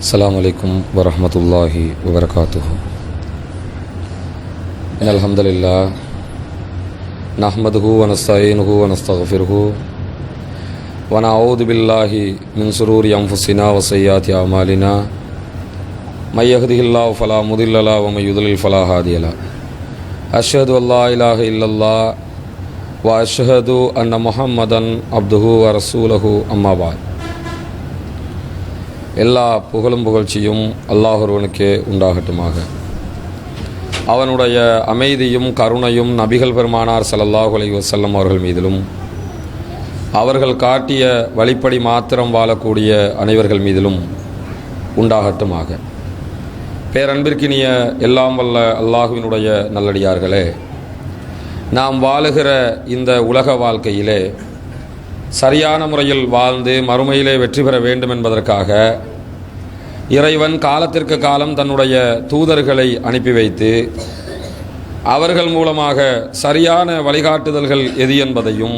السلام عليكم ورحمة الله وبركاته إن الحمد لله نحمده ونستعينه ونستغفره ونعوذ بالله من شرور أنفسنا وسيئات أعمالنا من يهده الله فلا مضل له ومن يضلل فلا هادي له أشهد أن لا إله إلا الله وأشهد أن محمدا عبده ورسوله أما بعد எல்லா புகழும் புகழ்ச்சியும் அல்லாஹருவனுக்கே உண்டாகட்டுமாக. அவனுடைய அமைதியும் கருணையும் நபிகள் பெருமானார் ஸல்லல்லாஹு அலைஹி அவர்கள் மீதிலும் அவர்கள் காட்டிய வழிப்படி மாத்திரம் வாழக்கூடிய அனைவர்கள் மீதிலும் உண்டாகட்டுமாக. பேரன்பிற்கினிய எல்லாம் வல்ல அல்லாஹுவினுடைய நல்லடியார்களே நாம் வாழுகிற இந்த உலக வாழ்க்கையிலே சரியான முறையில் வாழ்ந்து மறுமையிலே வெற்றி பெற வேண்டும் என்பதற்காக இறைவன் காலத்திற்கு காலம் தன்னுடைய தூதர்களை அனுப்பி வைத்து அவர்கள் மூலமாக சரியான வழிகாட்டுதல்கள் எது என்பதையும்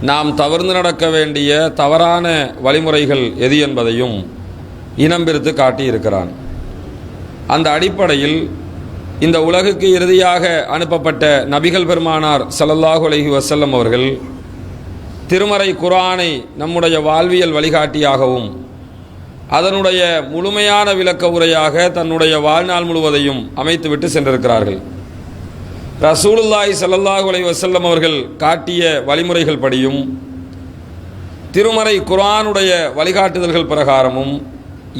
நாம் தவிர்த்து நடக்க வேண்டிய தவறான வழிமுறைகள் எது என்பதையும் இனம் பிரித்து காட்டியிருக்கிறான். அந்த அடிப்படையில் இந்த உலகுக்கு இறுதியாக அனுப்பப்பட்ட நபிகள் பெருமானார் சல்லல்லாஹு அலஹி வசல்லம் அவர்கள் திருமறை குரானை நம்முடைய வாழ்வியல் வழிகாட்டியாகவும் அதனுடைய முழுமையான விளக்க உரையாக தன்னுடைய வாழ்நாள் முழுவதையும் அமைத்துவிட்டு சென்றிருக்கிறார்கள். ரசூலுல்லாய் ஸல்லல்லாஹு அலை வசல்லம் அவர்கள் காட்டிய வழிமுறைகள் படியும் திருமறை குரானுடைய வழிகாட்டுதல்கள் பிரகாரமும்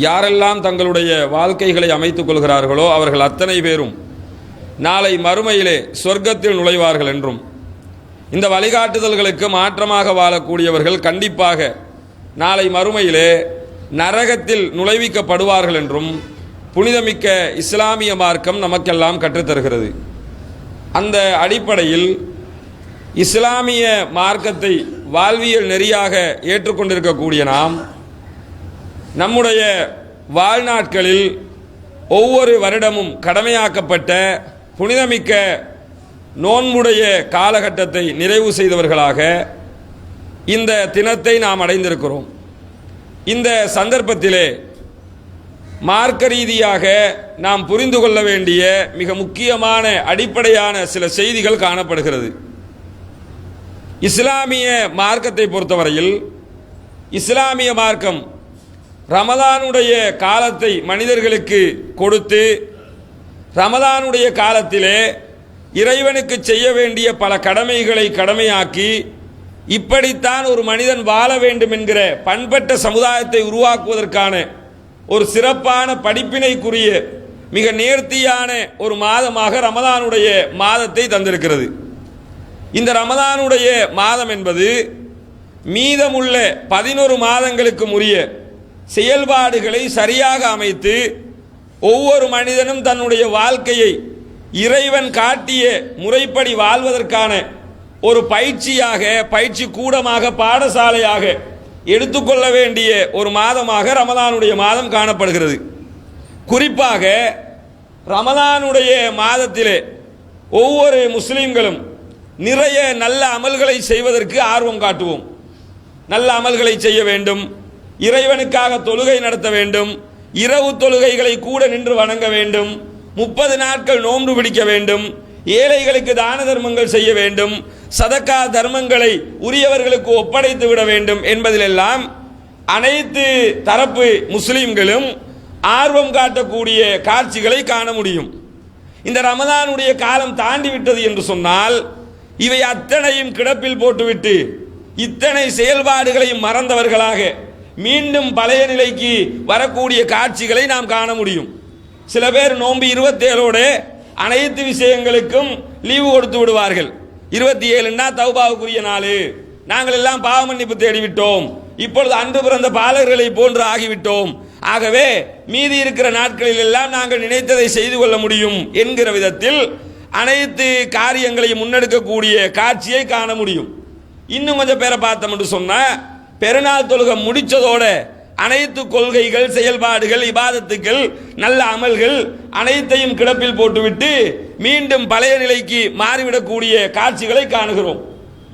யாரெல்லாம் தங்களுடைய வாழ்க்கைகளை அமைத்துக் கொள்கிறார்களோ அவர்கள் அத்தனை பேரும் நாளை மறுமையிலே சொர்க்கத்தில் நுழைவார்கள் என்றும் இந்த வழிகாட்டுதல்களுக்கு மாற்றமாக வாழக்கூடியவர்கள் கண்டிப்பாக நாளை மறுமையிலே நரகத்தில் நுழைவிக்கப்படுவார்கள் என்றும் புனிதமிக்க இஸ்லாமிய மார்க்கம் நமக்கெல்லாம் கற்றுத்தருகிறது. அந்த அடிப்படையில் இஸ்லாமிய மார்க்கத்தை வாழ்வியல் நெறியாக ஏற்றுக்கொண்டிருக்கக்கூடிய நாம் நம்முடைய வாழ்நாட்களில் ஒவ்வொரு வருடமும் கடமையாக்கப்பட்ட புனிதமிக்க நோன்புடைய காலகட்டத்தை நிறைவு செய்தவர்களாக இந்த தினத்தை நாம் அடைந்திருக்கிறோம். இந்த சந்தர்ப்பத்திலே மார்க்க ரீதியாக நாம் புரிந்து கொள்ள வேண்டிய மிக முக்கியமான அடிப்படையான சில செய்திகள் காணப்படுகிறது. இஸ்லாமிய மார்க்கத்தை பொறுத்தவரையில் இஸ்லாமிய மார்க்கம் ரமதானுடைய காலத்தை மனிதர்களுக்கு கொடுத்து ரமதானுடைய காலத்திலே இறைவனுக்கு செய்ய வேண்டிய பல கடமைகளை கடமையாக்கி இப்படித்தான் ஒரு மனிதன் வாழ வேண்டும் என்கிற பண்பட்ட சமுதாயத்தை உருவாக்குவதற்கான ஒரு சிறப்பான படிப்பினைக்குரிய மிக நேர்த்தியான ஒரு மாதமாக ரமதானுடைய மாதத்தை தந்திருக்கிறது. இந்த ரமதானுடைய மாதம் என்பது மீதமுள்ள பதினொரு மாதங்களுக்கு உரிய செயல்பாடுகளை சரியாக அமைத்து ஒவ்வொரு மனிதனும் தன்னுடைய வாழ்க்கையை இறைவன் காட்டிய முறைப்படி வாழ்வதற்கான ஒரு பயிற்சியாக பயிற்சி கூடமாக பாடசாலையாக எடுத்துக்கொள்ள வேண்டிய ஒரு மாதமாக ரமதானுடைய மாதம் காணப்படுகிறது. குறிப்பாக ரமதானுடைய மாதத்திலே ஒவ்வொரு முஸ்லீம்களும் நிறைய நல்ல அமல்களை செய்வதற்கு ஆர்வம் காட்டுவோம். நல்ல அமல்களை செய்ய வேண்டும் இறைவனுக்காக தொழுகை நடத்த வேண்டும் இரவு தொழுகைகளை கூட நின்று வணங்க வேண்டும் முப்பது நாட்கள் நோன்பு பிடிக்க வேண்டும் ஏழைகளுக்கு தான தர்மங்கள் செய்ய வேண்டும் சதக்கா தர்மங்களை உரியவர்களுக்கு ஒப்படைத்து விட வேண்டும் என்பதிலெல்லாம் அனைத்து தரப்பு முஸ்லிம்களும் ஆர்வம் காட்டக்கூடிய காட்சிகளை காண முடியும். இந்த ரமதானுடைய காலம் தாண்டி விட்டது என்று சொன்னால் இவை அத்தனையும் கிடப்பில் போட்டுவிட்டு இத்தனை செயல்பாடுகளையும் மறந்தவர்களாக மீண்டும் பழைய நிலைக்கு வரக்கூடிய காட்சிகளை நாம் காண முடியும். சில பேர் நோம்பு இருபத்தேழோட அனைத்து விஷயங்களுக்கும் லீவு கொடுத்து விடுவார்கள். இருபத்தி ஏழுன்னா தௌபாவுக்குரிய நாள். நாங்கள் எல்லாம் பாவ மன்னிப்பு தேடிவிட்டோம். இப்பொழுது அன்று பிறந்த பாலர்களை போன்று ஆகிவிட்டோம். ஆகவே மீதி இருக்கிற நாட்களில் எல்லாம் நாங்கள் நினைத்ததை செய்து கொள்ள முடியும் என்கிற விதத்தில் அனைத்து காரியங்களையும் முன்னெடுக்கக்கூடிய காட்சியை காண முடியும். இன்னும் கொஞ்சம் பேரை பார்த்தோம் என்று சொன்னால் பெருநாள் தொழுகை முடித்ததோடு அனைத்து கொள்கைகள் செயல்பாடுகள் இபாதத்துக்கள் நல்ல அமல்கள் அனைத்தையும் கிடப்பில் போட்டுவிட்டு மீண்டும் பழைய நிலைக்கு மாறிவிடக்கூடிய காட்சிகளை காணுகிறோம்.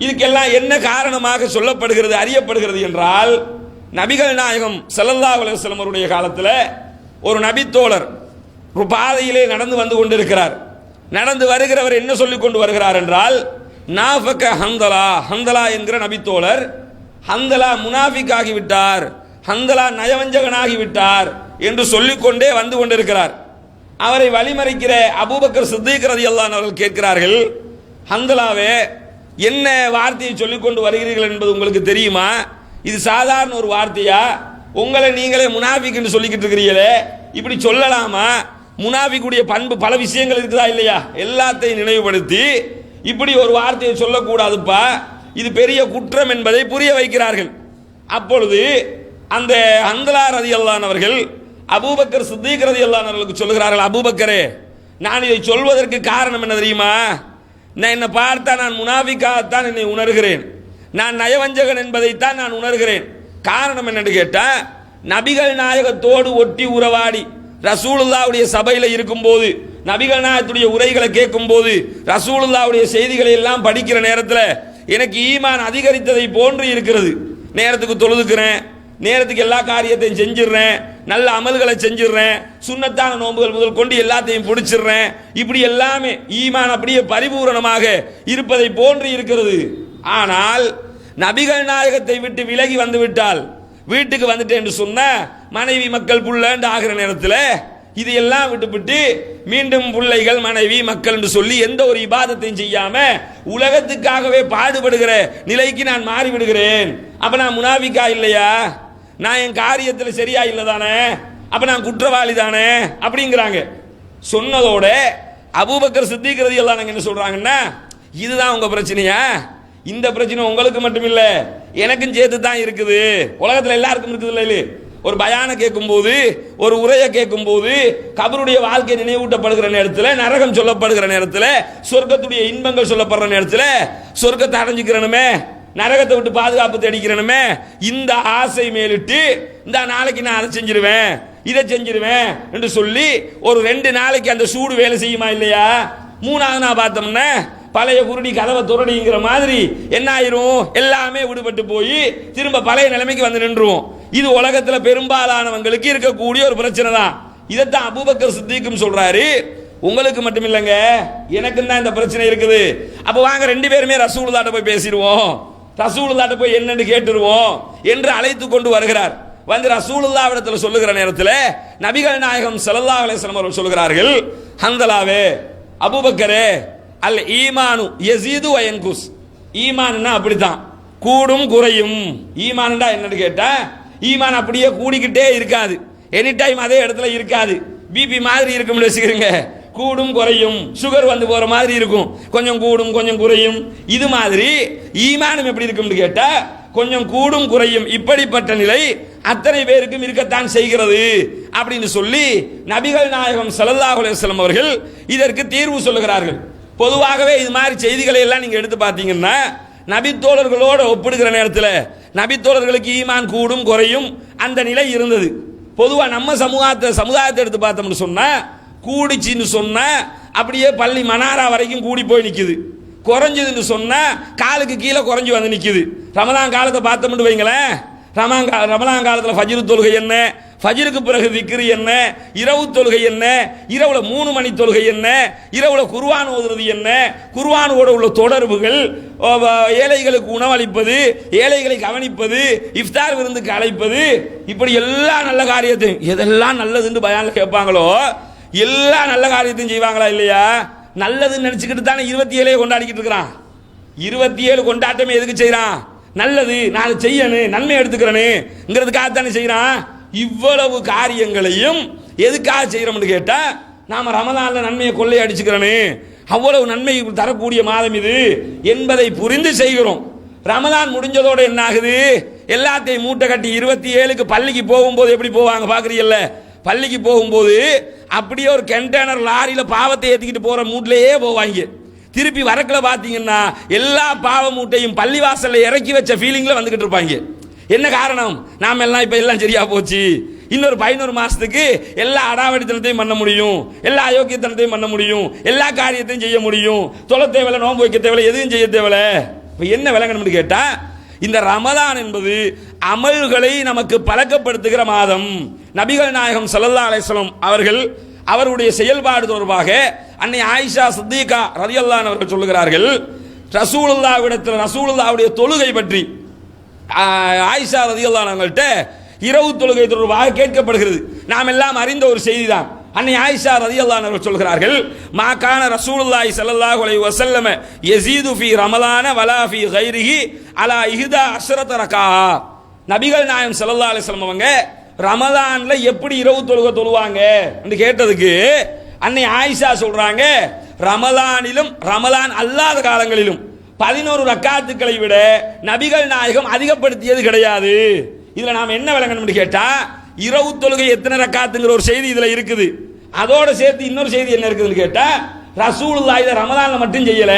இதுக்கெல்லாம் என்ன காரணமாக சொல்லப்படுகிறது அறியப்படுகிறது என்றால் நபிகள் நாயகம் செல்லல்லா அலைஹி அவருடைய காலத்தில் ஒரு நபித்தோழர் ஒரு பாதையிலே நடந்து வந்து கொண்டிருக்கிறார். நடந்து வருகிறவர் என்ன சொல்லிக் கொண்டு வருகிறார் என்றால் நாஃபக்க ஹந்தலா ஹந்தலா என்கிற நபித்தோழர் ஹந்தலா முனாஃபிக் ஆகிவிட்டார். ஹந்தலா நயவஞ்சகனாகி விட்டார் என்று சொல்லிக்கொண்டே வந்து கொண்டிருக்கிறார். அவரை வழிமறைக்கிற அபூபக்கர் சித்திக் ரலியல்லாஹு அவர்கள் கேட்கிறார்கள் ஹந்தலாவே என்ன வார்த்தையை சொல்லிக்கொண்டு வருகிறீர்கள் என்பது உங்களுக்கு தெரியுமா? இது சாதாரண ஒரு வார்த்தையா? உங்களை நீங்களே முனாஃபிக் என்று சொல்லிக்கிட்டு இருக்கிறீங்களே இப்படி சொல்லலாமா? முனாஃபிக்குடைய பண்பு பல விஷயங்கள் இருக்குதா இல்லையா? எல்லாத்தையும் நினைவுபடுத்தி இப்படி ஒரு வார்த்தையை சொல்லக்கூடாதுப்பா. இது பெரிய குற்றம் என்பதை புரிய வைக்கிறார்கள். அப்பொழுது அந்த அந்தலா ரதி அல்லானவர்கள் அபூபக்கர் சித்திக் ரதி அல்லானவர்களுக்கு சொல்லுகிறார்கள் அபூபக்கரே நான் இதை சொல்வதற்கு காரணம் என்ன தெரியுமா? நான் என்னை பார்த்தா நான் முனாஃபிக்காகத்தான் என்னை உணர்கிறேன். நான் நயவஞ்சகன் என்பதைத்தான் நான் உணர்கிறேன். காரணம் என்னன்னு கேட்டால் நபிகள் நாயகத்தோடு ஒட்டி உறவாடி ரசூலுல்லாவுடைய சபையில் இருக்கும்போது நபிகள் நாயகத்துடைய உரைகளை கேட்கும்போது ரசூலுல்லாவுடைய செய்திகளை எல்லாம் படிக்கிற நேரத்தில் எனக்கு ஈமான் அதிகரித்ததை போன்று இருக்கிறது. நேரத்துக்கு தொழுதுக்கிறேன் நேரத்துக்கு எல்லா காரியத்தையும் செஞ்சிடுறேன். நல்ல அமல்களை செஞ்சிடுறேன். சுண்ணத்தான நோன்புகள் முதல் கொண்டு எல்லாத்தையும் பிடிச்சிடுறேன். இப்படி எல்லாமே ஈமான் அப்படியே பரிபூரணமாக இருப்பதை போன்று இருக்கிறது. ஆனால் நபிகள் நாயகத்தை விட்டு விலகி வந்து விட்டால் வீட்டுக்கு வந்துட்டேன் என்று சொன்ன மனைவி மக்கள் புள்ளண்டு ஆகிற நேரத்தில் இதையெல்லாம் விட்டுவிட்டு மீண்டும் பிள்ளைகள் மனைவி மக்கள் என்று சொல்லி எந்த ஒரு இபாதத்தையும் செய்யாம உலகத்துக்காகவே பாடுபடுகிற நிலைக்கு நான் மாறி விடுகிறேன் அப்ப நான் முனாவிக்கா இல்லையா? நான் என் காரியத்தில் சரியா இல்லை தானே அப்போ நான் குற்றவாளி தானே அப்படிங்கிறாங்க. சொன்னதோட அபூபக்கர் சித்திக்கிறது எல்லாம் நாங்க என்ன சொல்கிறாங்கன்னா இதுதான் உங்கள் பிரச்சனையா? இந்த பிரச்சனை உங்களுக்கு மட்டும் இல்லை எனக்கும் சேர்த்து தான் இருக்குது. உலகத்தில் எல்லாருக்கும் இருக்குது இல்லை ஒரு பயானை கேட்கும்போது ஒரு உரையை கேட்கும்போது கபருடைய வாழ்க்கை நினைவூட்டப்படுகிற நேரத்தில் நரகம் சொல்லப்படுகிற நேரத்தில் சொர்க்கத்துடைய இன்பங்கள் சொல்லப்படுற நேரத்தில் சொர்க்கத்தை அடைஞ்சிக்கிறனுமே. நரகத்தை விட்டு பாதுகாப்பு தேடிக்கிறனுமே இந்த ஆசை மேலிட்டு இந்த நாளைக்கு நான் அதை செஞ்சிருவேன் இதை செஞ்சிருவேன் என்று சொல்லி ஒரு ரெண்டு நாளைக்கு அந்த சூடு வேலை செய்யுமா இல்லையா? மூணாவது நான் பார்த்தோம்னா பழைய குருடி கதவை துரடிங்கிற மாதிரி என்ன ஆயிரும்? எல்லாமே விடுபட்டு போய் திரும்ப பழைய நிலைமைக்கு வந்து நின்றுவோம். இது உலகத்தில் பெரும்பாலானவங்களுக்கு இருக்கக்கூடிய ஒரு பிரச்சனை தான். இதைத்தான் அபூபக்கர் சித்திக்கும் சொல்றாரு. உங்களுக்கு மட்டும் இல்லைங்க எனக்கும் தான் இந்த பிரச்சனை இருக்குது. அப்போ வாங்க ரெண்டு பேருமே ரசூலுல்லாட்ட போய் பேசிடுவோம். ரசூலுல்லாட்ட போய் என்னன்னு கேட்டுருவோம் என்று அழைத்து கொண்டு வருகிறார். வந்து ரசூலுல்லா இடத்துல சொல்லுகிற நேரத்தில் நபிகள் நாயகம் சல்லா அலிஸ்லாம் அவர்கள் சொல்லுகிறார்கள் ஹந்தலாவே அபூபக்கரே அல் ஈமானு எசீது வயன்குஸ் ஈமான்னா அப்படித்தான். கூடும் குறையும். ஈமான்டா என்னன்னு கேட்டா ஈமான் அப்படியே கூடிக்கிட்டே இருக்காது. எனி டைம் அதே இடத்துல இருக்காது. பிபி மாதிரி இருக்கும்னு வச்சுக்கிறீங்க. கூடும் குறையும். சுகர் வந்து போற மாதிரி இருக்கும். கொஞ்சம் கூடும் கொஞ்சம் குறையும். இது மாதிரி ஈமானம் எப்படி இருக்கும்னு கேட்டா கொஞ்சம் கூடும் குறையும். இப்படிப்பட்ட நிலை அத்தனை பேருக்கும் இருக்கத்தான் செய்கிறது அப்படின்னு சொல்லி நபிகள் நாயகம் ஸல்லல்லாஹு அலைஹி அவர்கள் இதற்கு தீர்வு சொல்லுகிறார்கள். பொதுவாகவே இது மாதிரி செய்திகளை எல்லாம் நீங்க எடுத்து பார்த்தீங்கன்னா நபித்தோழர்களோடு ஒப்பிடுகிற நேரத்தில் நபித்தோழர்களுக்கு ஈமான் கூடும் குறையும் அந்த நிலை இருந்தது. பொதுவாக நம்ம சமூகத்தை சமுதாயத்தை எடுத்து பார்த்தோம்னு சொன்னால் கூடிச்சின்னு சொன்னால் அப்படியே பள்ளி மனாரா வரைக்கும் கூடி போய் நிற்குது குறைஞ்சதுன்னு சொன்னால் காலுக்கு கீழே குறைஞ்சி வந்து நிற்குது ரமதான் காலத்தை பார்த்தோம்னு வைங்களேன். ரமான் கா ரமலான் காலத்தில் ஃபஜ்ரு தொழுகை என்ன? ஃபஜ்ருக்கு பிறகு திக்ரு என்ன? இரவு தொழுகை என்ன? இரவுல மூணு மணி தொழுகை என்ன? இரவுல குர்வான் ஓதுறது என்ன? குருவானோட உள்ள தொடர்புகள் ஏழைகளுக்கு உணவளிப்பது ஏழைகளை கவனிப்பது இஃப்தார் விருந்துக்கு அழைப்பது இப்படி எல்லா நல்ல காரியத்தையும் எதெல்லாம் நல்லதுன்னு பயானில் கேட்பாங்களோ எல்லா நல்ல காரியத்தையும் செய்வாங்களா இல்லையா? நல்லதுன்னு நினச்சிக்கிட்டு தானே இருபத்தி ஏழையே கொண்டாடிக்கிட்டு இருக்கிறான். இருபத்தி ஏழு கொண்டாட்டமே எதுக்கு செய்கிறான் நல்லது நான் செய்யணும் நன்மை எடுத்துக்கிறேனுங்கிறதுக்காக தானே செய்கிறான் இவ்வளவு காரியங்களையும் எதுக்காக செய்கிறோம்னு கேட்டால் நாம் ரமதானில் நன்மையை கொள்ளை அவ்வளவு நன்மை தரக்கூடிய மாதம் இது என்பதை புரிந்து செய்கிறோம். ரமதான் முடிஞ்சதோடு என்ன ஆகுது? எல்லாத்தையும் மூட்டை கட்டி இருபத்தி ஏழுக்கு பள்ளிக்கு போகும்போது எப்படி போவாங்க பார்க்குறீங்கல்ல பள்ளிக்கு போகும்போது அப்படியே ஒரு கண்டெய்னர் லாரியில் பாவத்தை ஏற்றிக்கிட்டு போகிற மூட்லேயே போவாங்க. திருப்பி வரக்கில் பார்த்தீங்கன்னா எல்லா பாவ மூட்டையும் பள்ளிவாசலில் இறக்கி வச்ச ஃபீலிங்கில் வந்துக்கிட்டு இருப்பாங்க. என்ன காரணம்? நாம எல்லாம் இப்போ எல்லாம் சரியா போச்சு. இன்னொரு பதினோரு மாதத்துக்கு எல்லா அடாவடித்தனத்தையும் பண்ண முடியும். எல்லா அயோக்கியத்தனத்தையும் பண்ண முடியும். எல்லா காரியத்தையும் செய்ய முடியும். தொலை தேவையில்ல நோன்பு வைக்க தேவையில்ல எதுவும் செய்ய தேவையில்ல. இப்போ என்ன விளங்கணும்னு கேட்டால் இந்த ரமதான் என்பது அமல்களை நமக்கு பழக்கப்படுத்துகிற மாதம் நபிகள் நாயகம் சல்லல்லா அலைஹி அவர்கள் அவருடைய செயல்பாடு தொடர்பாக அன்னை ஆயிஷா சித்திகா ரதியல்லான் அவர்கள் சொல்லுகிறார்கள் ரசூலுல்லாஹ்விடத்தில் ரசூலுல்லாவுடைய தொழுகை பற்றி ஆயிஷா ரதியல்லான் அவங்கள்ட்ட இரவு தொழுகை தொடர்பாக கேட்கப்படுகிறது. நாம் எல்லாம் அறிந்த ஒரு செய்தி தான் அன்னை ஆயிஷா ரதியல்லான் அவர்கள் சொல்கிறார்கள் மா கான ரசூலுல்லாஹி ஸல்லல்லாஹு அலைஹி வஸல்லம் யஸீது ஃபீ ரமலான வலா ஃபீ கைரிஹி அலா இஹ்தா அஷ்ரத ரகா நபிகள் நாயகம் ஸல்லல்லாஹு அலிஸ்லம் அவங்க ரமதான்ல எப்படி இரவு தொழுகை தொழுவாங்க? என்று கேட்டதுக்கு அன்னை ஆயிஷா சொல்றாங்க ரமலானிலும் ரமலான் அல்லாத காலங்களிலும் பதினோரு ரக்காத்துக்களை விட நபிகள் நாயகம் அதிகப்படுத்தியது கிடையாது. இதுல நாம் என்ன விளங்கணும்னு கேட்டா இரவு தொழுகை எத்தனை ரக்காத்துங்கிற ஒரு செய்தி இதுல இருக்குது. அதோட சேர்த்து இன்னொரு செய்தி என்ன இருக்குதுன்னு கேட்டா ரசூலுல்லா இதை ரமதானில் மட்டும் செய்யல.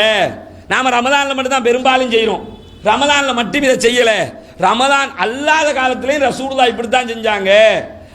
நாம ரமதானில் மட்டும் தான் பெரும்பாலும் செய்யறோம் ரமதானில் மட்டும் இதை செய்யலை. ரமதான் அல்லாத காலத்திலையும் ரசூலுல்லாஹ் இப்படித்தான் செஞ்சாங்க.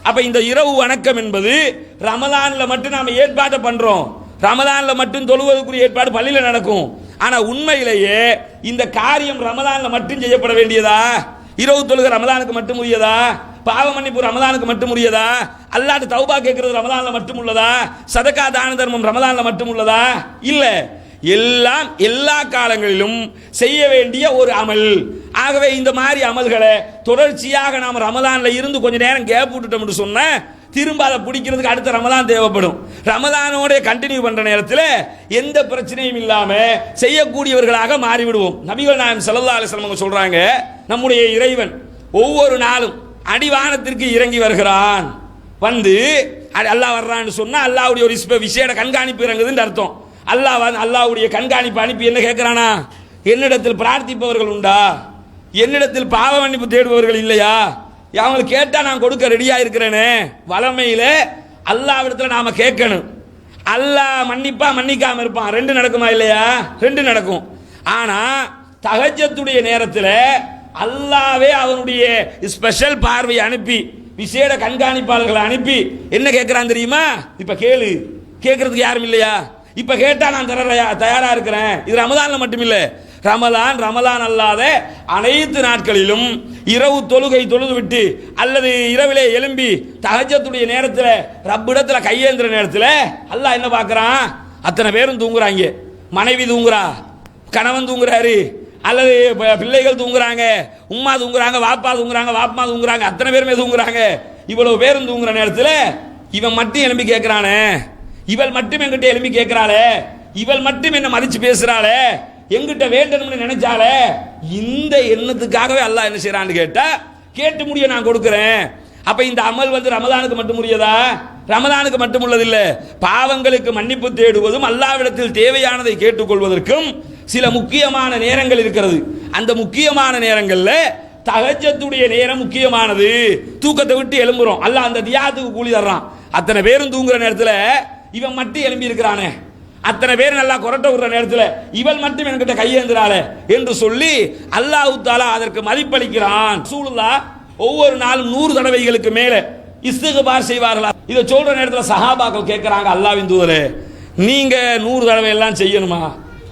அப்ப இந்த இரவு வணக்கம் என்பது ரமதானில் மட்டும் நாம ஏற்பாட்டை பண்றோம். ரமதானில் மட்டும் தொழுவதற்குரிய ஏற்பாடு பள்ளியில் நடக்கும். ஆனா உண்மையிலேயே இந்த காரியம் ரமதானில் மட்டும் செய்யப்பட வேண்டியதா? இரவு தொழுக ரமதானுக்கு மட்டும் உரியதா? பாவ மன்னிப்பு ரமதானுக்கு மட்டும் உரியதா? அல்லாட்டு தௌபா கேட்கறது ரமதானில் மட்டும் உள்ளதா? சதக்கா தான தர்மம் ரமதானில் மட்டும் உள்ளதா? இல்லை. எல்லாம் எல்லா காலங்களிலும் செய்ய வேண்டிய ஒரு அமல். ஆகவே இந்த மாதிரி அமல்களை தொடர்ச்சியாக நாம் ரமதானில் இருந்து கொஞ்ச நேரம் கேப் விட்டுட்டோம்னு சொன்னேன் திரும்ப அதை பிடிக்கிறதுக்கு அடுத்த ரமதான் தேவைப்படும். ரமதானோட கண்டினியூ பண்ற நேரத்தில் எந்த பிரச்சனையும் இல்லாம செய்யக்கூடியவர்களாக மாறிவிடுவோம். நபிகள் நாயகம் செல்லல்லா அலிஸ்லமங்க சொல்கிறாங்க சொல்றாங்க நம்முடைய இறைவன் ஒவ்வொரு நாளும் அடிவானத்திற்கு இறங்கி வருகிறான். வந்து அடி- அல்லாஹ் வர்றான்னு சொன்னா அல்லாவுடைய ஒரு விசேட கண்காணிப்பு இறங்குதுன்னு அர்த்தம். அல்லாஹ் வந்து அல்லாஹ்வுடைய கண்காணிப்பு அனுப்பி என்ன கேட்குறானா என்னிடத்தில் பிரார்த்திப்பவர்கள் உண்டா? என்னிடத்தில் பாவ மன்னிப்பு தேடுபவர்கள் இல்லையா? அவங்களுக்கு கேட்டால் நான் கொடுக்க ரெடியாக இருக்கிறேனே. வளமையில் அல்லாவிடத்தில் நாம் கேட்கணும். அல்லாஹ் மன்னிப்பா மன்னிக்காமல் இருப்பான். ரெண்டு நடக்குமா இல்லையா? ரெண்டு நடக்கும். ஆனால் தகஜத்துடைய நேரத்தில் அல்லாவே அவனுடைய ஸ்பெஷல் பார்வையை அனுப்பி விசேட கண்காணிப்பாளர்களை அனுப்பி என்ன கேட்குறான் தெரியுமா? இப்போ கேளு. கேட்குறதுக்கு யாரும் இல்லையா? இப்போ கேட்டால் நான் தர தயாராக இருக்கிறேன். இது ரமதானில் மட்டும் ரமலான் ரமலான் அல்லாத அனைத்து நாட்களிலும் இரவு தொழுகை தொழுது விட்டு அல்லது இரவிலே எழும்பி தகஜத்துடைய நேரத்தில் ரப்பிடத்தில் கையேந்திர நேரத்தில் அல்லாஹ் என்ன பார்க்குறான்? அத்தனை பேரும் தூங்குறாங்க. மனைவி தூங்குறா கணவன் தூங்குறாரு அல்லது பிள்ளைகள் தூங்குறாங்க உம்மா தூங்குறாங்க வாப்பா தூங்குறாங்க வாப்பா தூங்குறாங்க அத்தனை பேருமே தூங்குறாங்க. இவ்வளவு பேரும் தூங்குற நேரத்தில் இவன் மட்டும் எலும்பி கேட்குறானே இவள் மட்டும் என்கிட்ட எழுப்பி கேட்கிறாளே. இவள் மட்டும் என்ன மதிச்சு பேசுறாளே. எங்கிட்ட வேண்டணும்னு நினைச்சாலே இந்த எண்ணத்துக்காகவே அல்லாஹ் என்ன செய்யறான்னு கேட்டா கேட்டு முடிய நான் கொடுக்குறேன். அப்ப இந்த அமல் வந்து ரமதானுக்கு மட்டும் உரியதா? ரமதானுக்கு மட்டும் உள்ளதில்ல. பாவங்களுக்கு மன்னிப்பு தேடுவதும் அல்லாவிடத்தில் தேவையானதை கேட்டுக்கொள்வதற்கும் சில முக்கியமான நேரங்கள் இருக்கிறது. அந்த முக்கியமான நேரங்களில் தகஜத்துடைய நேரம் முக்கியமானது. தூக்கத்தை விட்டு எழும்புறோம். அல்ல அந்த தியாத்துக்கு கூலி தர்றான். அத்தனை பேரும் தூங்குற நேரத்தில் இவன் மட்டும் எழும்பி இருக்கிறானே அத்தனை பேர் நல்லா கொரட்ட விடுற நேரத்தில் இவள் மட்டும் என்கிட்ட கையேந்துறாளே என்று சொல்லி அல்லாஹு தாலா அதற்கு மதிப்பளிக்கிறான். சூழலா ஒவ்வொரு நாளும் நூறு தடவைகளுக்கு மேலே இஸ்திகுபார் செய்வார்களா? இதை சொல்ற நேரத்தில் சஹாபாக்கள் கேட்கிறாங்க அல்லாவின் தூதரே நீங்க நூறு தடவை எல்லாம் செய்யணுமா?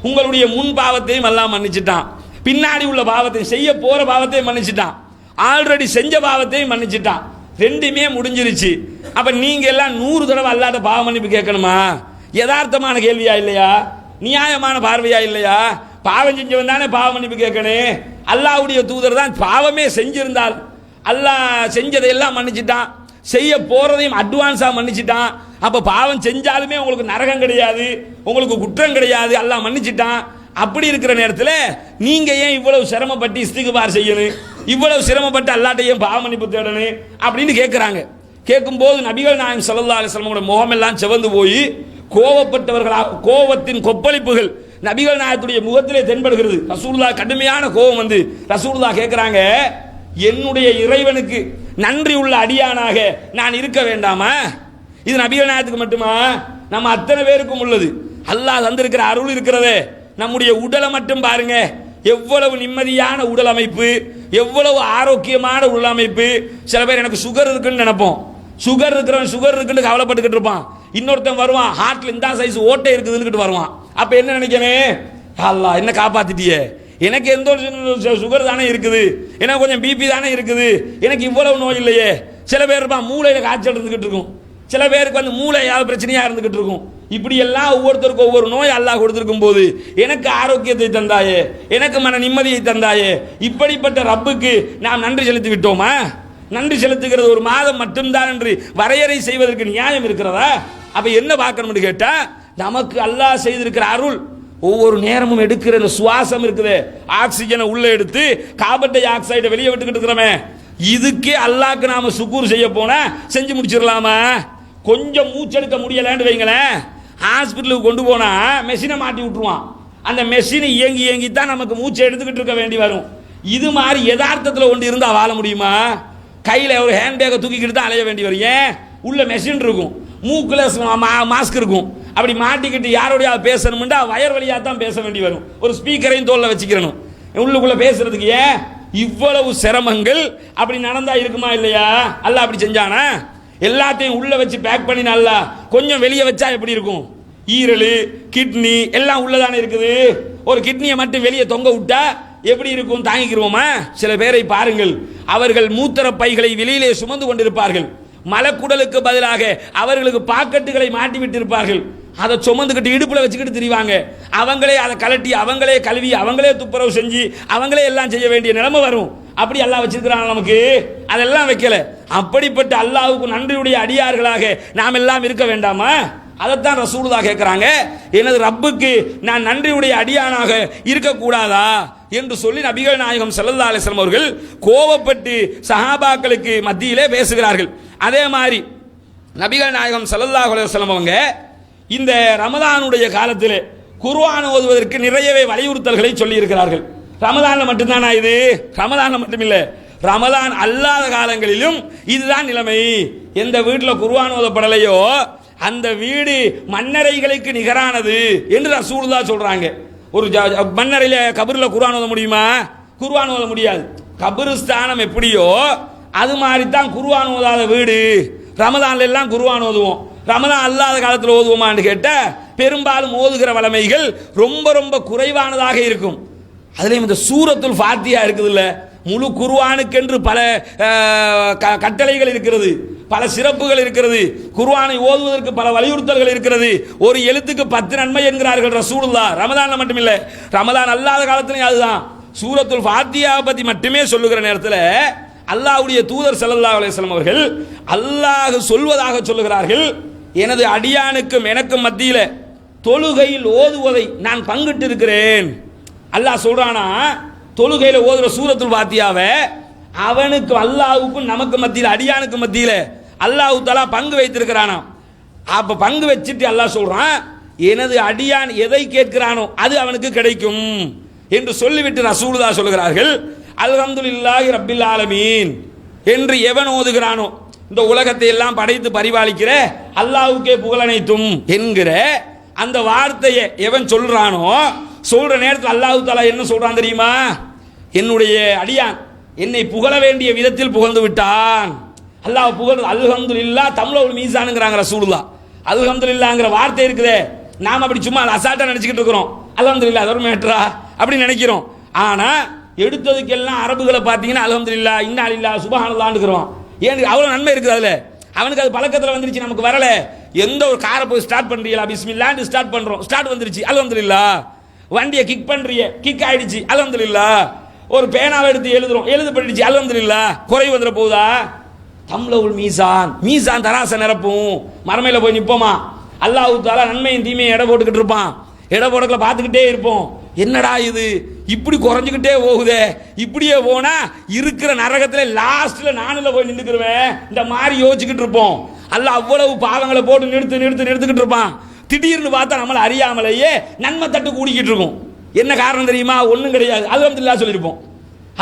உங்களுடைய முன் பாவத்தையும் எல்லாம் மன்னிச்சிட்டான். பின்னாடி உள்ள பாவத்தையும் செய்ய போற பாவத்தையும் மன்னிச்சிட்டான். ஆல்ரெடி செஞ்ச பாவத்தையும் மன்னிச்சிட்டான். ரெண்டுமே முடிஞ்சிருச்சு. அப்போ நீங்கள் எல்லாம் நூறு தடவை அல்லாத பாவ மன்னிப்பு கேட்கணுமா? யதார்த்தமான கேள்வியா இல்லையா? நியாயமான பார்வையா இல்லையா? பாவம் செஞ்சவன் தானே பாவ மன்னிப்பு கேட்கணும் அல்லாவுடைய தூதர் தான் பாவமே செஞ்சிருந்தால் அல்லாஹ் செஞ்சதையெல்லாம் மன்னிச்சிட்டான். செய்ய போகிறதையும் அட்வான்ஸாக மன்னிச்சிட்டான். அப்போ பாவம் செஞ்சாலுமே உங்களுக்கு நரகம் கிடையாது. உங்களுக்கு குற்றம் கிடையாது. அல்லாஹ் மன்னிச்சிட்டான். அப்படி இருக்கிற நேரத்தில் நீங்கள் ஏன் இவ்வளவு சிரமப்பட்டு இஸ்திகுபார் செய்யணும்? இவ்வளவு சிரமப்பட்டு அல்லாட்டையும் ஏன் தேடணும் அப்படின்னு கேட்குறாங்க கேட்கும்போது நபிகள் நாயம் சல்லா அலிஸ்லமோட முகமெல்லாம் செவந்து போய் கோவப்பட்டவர்களாக கோவத்தின் கொப்பளிப்புகள் நபிகள் நாயகத்துடைய முகத்திலே தென்படுகிறது. ரசூல்லா கடுமையான கோபம் வந்து ரசூல்லா கேட்குறாங்க என்னுடைய இறைவனுக்கு நன்றி உள்ள அடியானாக நான் இருக்க வேண்டாமா? இது நபிகள் நாயகத்துக்கு மட்டுமா? நம்ம அத்தனை பேருக்கும் உள்ளது. அல்லாஹ் தந்திருக்கிற அருள் இருக்கிறதே. நம்முடைய உடலை மட்டும் பாருங்க. எவ்வளவு நிம்மதியான உடல் அமைப்பு எவ்வளவு ஆரோக்கியமான உடல் அமைப்பு சில பேர் எனக்கு சுகர் இருக்குன்னு நினைப்போம். சுகர் இருக்கிறவன் சுகர் இருக்குன்னு கவலைப்பட்டுக்கிட்டு இருப்பான். இன்னொருத்தன் வருவான் ஹார்ட்ல இந்த சைஸ் ஓட்டை இருக்குதுன்னு வருவான். அப்ப என்ன நினைக்கணும் அல்லா என்ன காப்பாத்திட்டியே. எனக்கு எந்த ஒரு சுகர் தானே இருக்குது. எனக்கு கொஞ்சம் பிபி தானே இருக்குது. எனக்கு இவ்வளவு நோய் இல்லையே. சில பேர் இருப்பான் மூளையில் காய்ச்சல் இருந்துகிட்டு இருக்கும். சில பேருக்கு வந்து மூளை ஏதாவது பிரச்சனையா இருந்துகிட்டு இருக்கும். இப்படியெல்லாம் ஒவ்வொருத்தருக்கும் ஒவ்வொரு நோய் அல்லாஹ் கொடுத்துருக்கும் போது எனக்கு ஆரோக்கியத்தை தந்தாயே எனக்கு மன நிம்மதியை தந்தாயே இப்படிப்பட்ட ரப்புக்கு நாம் நன்றி செலுத்தி விட்டோமா? நன்றி செலுத்துகிறது ஒரு மாதம் மட்டும்தான் என்று வரையறை செய்வதற்கு நியாயம் இருக்கிறதா? அப்ப என்ன பார்க்கணும்னு கேட்டா நமக்கு அல்லாஹ் செய்திருக்கிற அருள் ஒவ்வொரு நேரமும் எடுக்கிற இந்த சுவாசம் இருக்குது. ஆக்சிஜனை உள்ள எடுத்து கார்பன் டை ஆக்சைடை வெளியே விட்டுக்கிட்டு இருக்கிறோமே. இதுக்கே அல்லாக்கு நாம சுக்கூர் செய்ய போனா செஞ்சு முடிச்சிடலாமா? கொஞ்சம் மூச்செடுக்க முடியலன்னு வைங்களேன். ஹாஸ்பிட்டலுக்கு கொண்டு போனால் மெஷினை மாட்டி விட்டுருவான். அந்த மெஷின் இயங்கி இயங்கி தான் நமக்கு மூச்சை எடுத்துக்கிட்டு இருக்க வேண்டி வரும். இது மாதிரி யதார்த்தத்தில் ஒன்று இருந்தால் வாழ முடியுமா? கையில் ஒரு ஹேண்ட் பேக்கை தூக்கிக்கிட்டு தான் அலைய வேண்டி வரும். ஏன்? உள்ள மெஷின் இருக்கும். மூக்கில் மாஸ்க் இருக்கும். அப்படி மாட்டிக்கிட்டு யாரோடையாவது பேசணும்னா வயர் வழியாக தான் பேச வேண்டி வரும். ஒரு ஸ்பீக்கரையும் தோல்ல வச்சுக்கிறணும். உள்ளுக்குள்ளே பேசுறதுக்கு ஏன்? இவ்வளவு சிரமங்கள் அப்படி நடந்தா இருக்குமா இல்லையா? அல்ல அப்படி செஞ்சானா? எல்லாத்தையும் உள்ள வச்சு பேக் பண்ணி நல்லா கொஞ்சம் வெளியே வச்சா எப்படி இருக்கும்? ஈரல் கிட்னி எல்லாம் உள்ளதானே இருக்குது. ஒரு கிட்னியை மட்டும் வெளியே தொங்க விட்டா எப்படி இருக்கும்? தாங்கிக்கிறோமா சில பேரை பாருங்கள். அவர்கள் மூத்திர பைகளை வெளியிலே சுமந்து கொண்டிருப்பார்கள். மலக்குடலுக்கு பதிலாக அவர்களுக்கு பாக்கெட்டுகளை மாட்டி விட்டிருப்பார்கள் அதை சுமந்துக்கிட்டு இடுப்பில் வச்சுக்கிட்டு திரிவாங்க. அவங்களே அதை கலட்டி அவங்களே கழுவி அவங்களே துப்புரவு செஞ்சு அவங்களே எல்லாம் செய்ய வேண்டிய நிலைமை வரும். அப்படி எல்லாம் வச்சிருக்கிறாங்க நமக்கு? அதெல்லாம் வைக்கல. அப்படிப்பட்ட அல்லாவுக்கு நன்றியுடைய அடியார்களாக நாம் எல்லாம் இருக்க வேண்டாமா? அதைத்தான் ரசூலுதா கேட்குறாங்க. எனது ரப்புக்கு நான் நன்றியுடைய அடியானாக இருக்கக்கூடாதா? என்று சொல்லி நபிகள் நாயகம் செல்லல்லா அலிஸ்லம் அவர்கள் கோபப்பட்டு சஹாபாக்களுக்கு மத்தியிலே பேசுகிறார்கள். அதே மாதிரி நபிகள் நாயகம் செல்லல்லா அலுவலம் அவங்க இந்த ரமதானுடைய காலத்தில் குர்ஆன் ஓதுவதற்கு நிறையவே வலியுறுத்தல்களை சொல்லியிருக்கிறார்கள். ரமதானில் மட்டும்தானா இது? ரமதானில் மட்டுமில்லை. ரமதான் அல்லாத காலங்களிலும் இதுதான் நிலைமை. எந்த வீட்டில் குர்வான் ஓதப்படலையோ அந்த வீடு மன்னரைகளுக்கு நிகரானது என்று ரசூலுல்லாஹ் சொல்றாங்க. ஒரு ஜ- ஜ- மன்னரையில கபர்ல ஓத முடியுமா? குர்வான் ஓத முடியாது. கபருஸ்தானம் எப்படியோ அது மாதிரி தான் குர்ஆன் ஓதாத வீடு. ரமதான்ல எல்லாம் குர்ஆன் ஓதுவோம். ரமலான் அல்லாத காலத்தில் ஓதுவோமான்னு கேட்டால் பெரும்பாலும் ஓதுகிற வளமைகள் ரொம்ப ரொம்ப குறைவானதாக இருக்கும். அதுலேயும் இந்த சூரத்துல் ஃபாத்தியா இருக்குதுல்ல. முழு குருவானுக்கென்று பல க- கட்டளைகள் இருக்கிறது பல சிறப்புகள் இருக்கிறது. குருவானை ஓதுவதற்கு பல வலியுறுத்தல்கள் இருக்கிறது. ஒரு எழுத்துக்கு பத்து நன்மை என்கிறார்கள் ரசூலுல்லா. ரமதான்ல மட்டுமில்லை. ரமதான் அல்லாத காலத்திலையும் அதுதான். சூரத்துல் ஃபாத்தியாவை பற்றி மட்டுமே சொல்லுகிற நேரத்தில் அல்லாஹுடைய தூதர் ஸல்லல்லாஹு அலையம் அவர்கள் அல்லாஹ் சொல்வதாக சொல்லுகிறார்கள். எனது அடியானுக்கும் எனக்கும் மத்தியில் தொழுகையில் ஓதுவதை நான் பங்கிட்டு இருக்கிறேன் அல்லாஹ் சொல்றானா தொழுகையில் ஓதுற சூரத்தில் பாத்தியாவை அவனுக்கு அல்லாவுக்கும் நமக்கு மத்தியில் அடியானுக்கு மத்தியில் அல்லாஹு தலா பங்கு வைத்திருக்கிறானா. அப்போ பங்கு வச்சுட்டு அல்லாஹ் சொல்றான் எனது அடியான் எதை கேட்கிறானோ அது அவனுக்கு கிடைக்கும் என்று சொல்லிவிட்டு ரசூலுதா சொல்கிறார்கள். அல்ஹம்துலில்லாஹி ரப்பில் ஆலமீன். என்று எவன் ஓதுகிறானோ இந்த உலகத்தை எல்லாம் படைத்து பரிபாலிக்கிற அல்லாவுக்கே புகழனைத்தும் என்கிற அந்த வார்த்தையை எவன் சொல்றானோ சொல்ற நேரத்தில் அல்லாஹ் தாலா என்ன சொல்றான் தெரியுமா? என்னுடைய அடியான் என்னை புகழ வேண்டிய விதத்தில் புகழ்ந்து விட்டான். அல்லாஹ் புகழ் அல்ஹம்துலில்லா தமிழ ஒரு மீசானுங்கிறாங்க ரசூலுல்லாஹ். அல்ஹம்துலில்லாங்கிற வார்த்தை இருக்குதே. நாம் அப்படி சும்மா அசால்ட்டாக நினச்சிக்கிட்டு இருக்கிறோம். அல்ஹம்துலில்லாஹ் அது ஒரு மேட்ரா? அப்படின்னு நினைக்கிறோம். ஆனால் எடுத்ததுக்கெல்லாம் அரபுகளை பார்த்தீங்கன்னா அல்ஹம்துலில்லா இன்னா இல்லா சுபஹானல்லான்னுக்கிறோம் ஏன் அவ்வளோ நன்மை இருக்குது அதில்? அவனுக்கு அது பழக்கத்தில் வந்துருச்சு நமக்கு வரல. எந்த ஒரு காரை போய் ஸ்டார்ட் பண்றீங்களா? பிஸ்மில்லான்னு ஸ்டார்ட் பண்ணுறோம் ஸ்டார்ட் வந்துருச்சு அல்ஹம்துலில்லா. வண்டியை கிக் பண்ணுறிய கிக் ஆயிடுச்சு அல்ஹம்துலில்லா. ஒரு பேனாவை எடுத்து எழுதுறோம் எழுது எழுதப்பட்டுச்சு அல்ஹம்துலில்லா. குறை வந்துட போகுதா? தம்லவுல் மீசான். மீசான் தராசை நிரப்பும். மரமையில் போய் நிற்போமா அல்லாஹ் தாலா நன்மையும் தீமையும் எடை போட்டுக்கிட்டு இருப்பான். எடை போடக்கல பார்த்துக்கிட்டே இருப்போம். என்னடா இது? இப்படி குறைஞ்சுக்கிட்டே போகுதே. இப்படியே போனா இருக்கிற நரகத்தில் லாஸ்ட்ல நானில் போய் நின்றுக்கிருவேன் இந்த மாதிரி யோசிச்சுக்கிட்டு இருப்போம். அல்ல அவ்வளவு பாவங்களை போட்டு நிறுத்து நிறுத்து நிறுத்துக்கிட்டு இருப்பான். திடீர்னு பார்த்தா நம்மளை அறியாமலேயே நன்மை தட்டு கூடிக்கிட்டு இருக்கும். என்ன காரணம் தெரியுமா? ஒன்றும் கிடையாது. அலமதுல்லா சொல்லியிருப்போம்.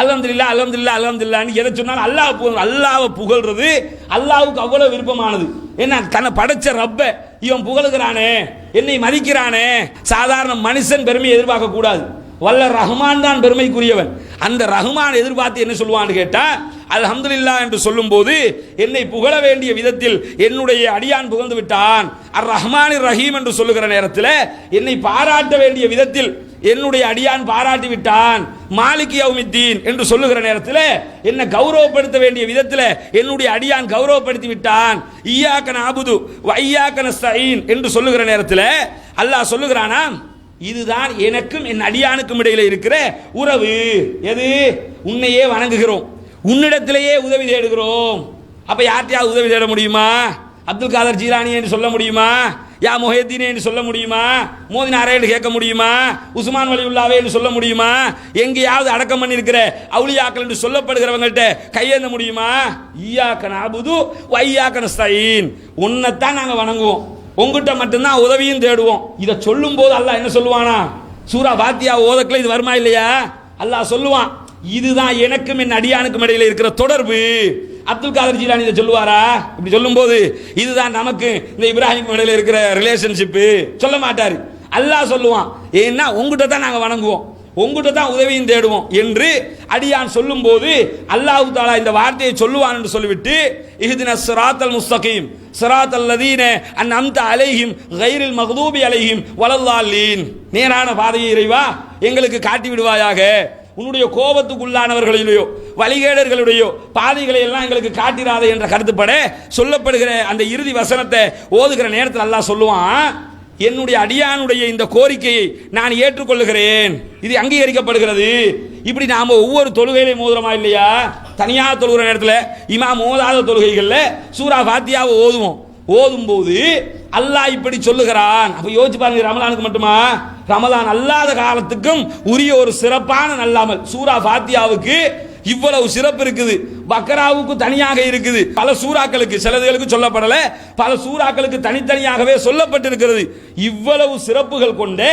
அலமதுல்லா அலமதுல்லா அலமதுல்லான்னு எதை சொன்னாலும் அல்லாஹ் புகழ் அல்லாவை புகழ்றது அல்லாவுக்கு அவ்வளோ விருப்பமானது. என்ன தன்னை படைச்ச ரப்ப இவன் புகழுகிறானே என்னை மதிக்கிறானே. சாதாரண மனுஷன் பெருமையை எதிர்பார்க்க கூடாது வல்ல ரஹ்மான் தான் பெருமைக்குரியவன். அந்த ரஹ்மான் எதிர்பார்த்து என்ன சொல்லுவான்னு கேட்டால் அல்ஹம்துலில்லாஹ் என்று சொல்லும்போது என்னை புகழ வேண்டிய விதத்தில் என்னுடைய அடியான் புகழ்ந்து விட்டான். அர் ரஹ்மானிர் ரஹீம் என்று சொல்லுகிற நேரத்தில் என்னை பாராட்ட வேண்டிய விதத்தில் என்னுடைய அடியான் பாராட்டி விட்டான். மாலிகி அவுமித்தீன் என்று சொல்லுகிற நேரத்தில் என்னை கௌரவப்படுத்த வேண்டிய விதத்தில் என்னுடைய அடியான் கௌரவப்படுத்தி விட்டான். ஈயாக்கன ஆபுது வையாக்கன சயின் என்று சொல்லுகிற நேரத்தில் அல்லாஹ் சொல்லுகிறானா இதுதான் எனக்கும் என் அடியானுக்கும் இடையில இருக்கிற உறவு. எது? உன்னையே வணங்குகிறோம். உன்னிடத்திலேயே உதவி தேடுகிறோம். அப்ப யார்கிட்டயாவது உதவி தேட முடியுமா? அப்துல் காதர் ஜீலானி என்று சொல்ல முடியுமா? யா மொஹேத்தீன் என்று சொல்ல முடியுமா? மோதி என்று கேட்க முடியுமா? உஸ்மான் வலியுல்லாவே என்று சொல்ல முடியுமா? எங்கேயாவது அடக்கம் பண்ணியிருக்கிற அவுளியாக்கள் என்று சொல்லப்படுகிறவங்கள்ட்ட கையேந்த முடியுமா? ஈயாக்கன் நாபுது வையாக்கன் ஸ்தைன் உன்னைத்தான் நாங்கள் வணங்குவோம். உங்ககிட்ட மட்டும்தான் உதவியும் தேடுவோம். இதை சொல்லும் போது அல்லாஹ் என்ன சொல்லுவானா? சூரா பாத்தியா ஓதக்கில் இது வருமா இல்லையா? அல்லாஹ் சொல்லுவான் இதுதான் எனக்கும் என் அடியானுக்கும் இடையில இருக்கிற தொடர்பு. அப்துல் காதர் ஜீலானி இதை சொல்லுவாரா? இப்படி சொல்லும்போது இதுதான் நமக்கு இந்த இப்ராஹிம் இடையில இருக்கிற ரிலேஷன்ஷிப்பு சொல்ல மாட்டாரு. அல்லாஹ் சொல்லுவான் ஏன்னா உங்ககிட்ட தான் நாங்கள் வணங்குவோம். உங்ககிட்ட தான் உதவியும் தேடுவோம். என்று அடியான் சொல்லும்போது அல்லாஹு தாலா இந்த வார்த்தையை சொல்லுவான் என்று சொல்லிவிட்டு இஹ்தின சிராத்தல் முஸ்தகீம் சிராத்தல் லதீன அன் அந்த அலைஹிம் கைரில் மகதூபி அலைஹிம் வலல்லாலீன். நேரான பாதையை இறைவா எங்களுக்கு காட்டி விடுவாயாக. உன்னுடைய கோபத்துக்குள்ளானவர்களிலேயோ வழிகேடர்களுடையோ பாதைகளை எல்லாம் எங்களுக்கு காட்டிராத என்ற கருத்துப்பட சொல்லப்படுகிற அந்த இறுதி வசனத்தை ஓதுகிற நேரத்தில் அல்லாஹ் சொல்லுவான் என்னுடைய அடியானுடைய இந்த கோரிக்கையை நான் ஏற்றுக்கொள்ளுகிறேன். இது அங்கீகரிக்கப்படுகிறது. இப்படி நாம் ஒவ்வொரு தொழுகையிலையும் மோதுறோமா இல்லையா? தனியாக தொழுகிற நேரத்தில் இமா மோதாத தொழுகைகளில் சூரா ஃபாத்தியாவை ஓதுவோம். ஓதும் போது அல்லாஹ் இப்படி சொல்லுகிறான். அப்போ யோசிச்சு பாருங்க ரமலானுக்கு மட்டுமா? ரமலான் அல்லாத காலத்துக்கும் உரிய ஒரு சிறப்பான நல்லாமல் சூரா ஃபாத்தியாவுக்கு இவ்வளவு சிறப்பு இருக்குது. பக்கராவுக்கு தனியாக இருக்குது. பல சூறாக்களுக்கு சிலதுகளுக்கு சொல்லப்படல. பல சூறாக்களுக்கு தனித்தனியாகவே சொல்லப்பட்டிருக்கிறது. இவ்வளவு சிறப்புகள் கொண்ட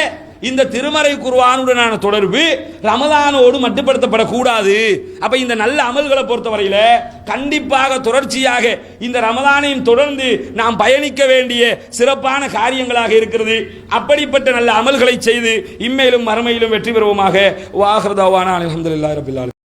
இந்த திருமறை குருவானுடனான தொடர்பு ரமதானோடு மட்டுப்படுத்தப்படக்கூடாது. அப்ப இந்த நல்ல அமல்களை பொறுத்தவரையில கண்டிப்பாக தொடர்ச்சியாக இந்த ரமதானையும் தொடர்ந்து நாம் பயணிக்க வேண்டிய சிறப்பான காரியங்களாக இருக்கிறது. அப்படிப்பட்ட நல்ல அமல்களை செய்து இம்மையிலும் மறுமையிலும் வெற்றி பெறுவோமாக. வாஹ்ரதாவான அலமதுல்லா ரபில்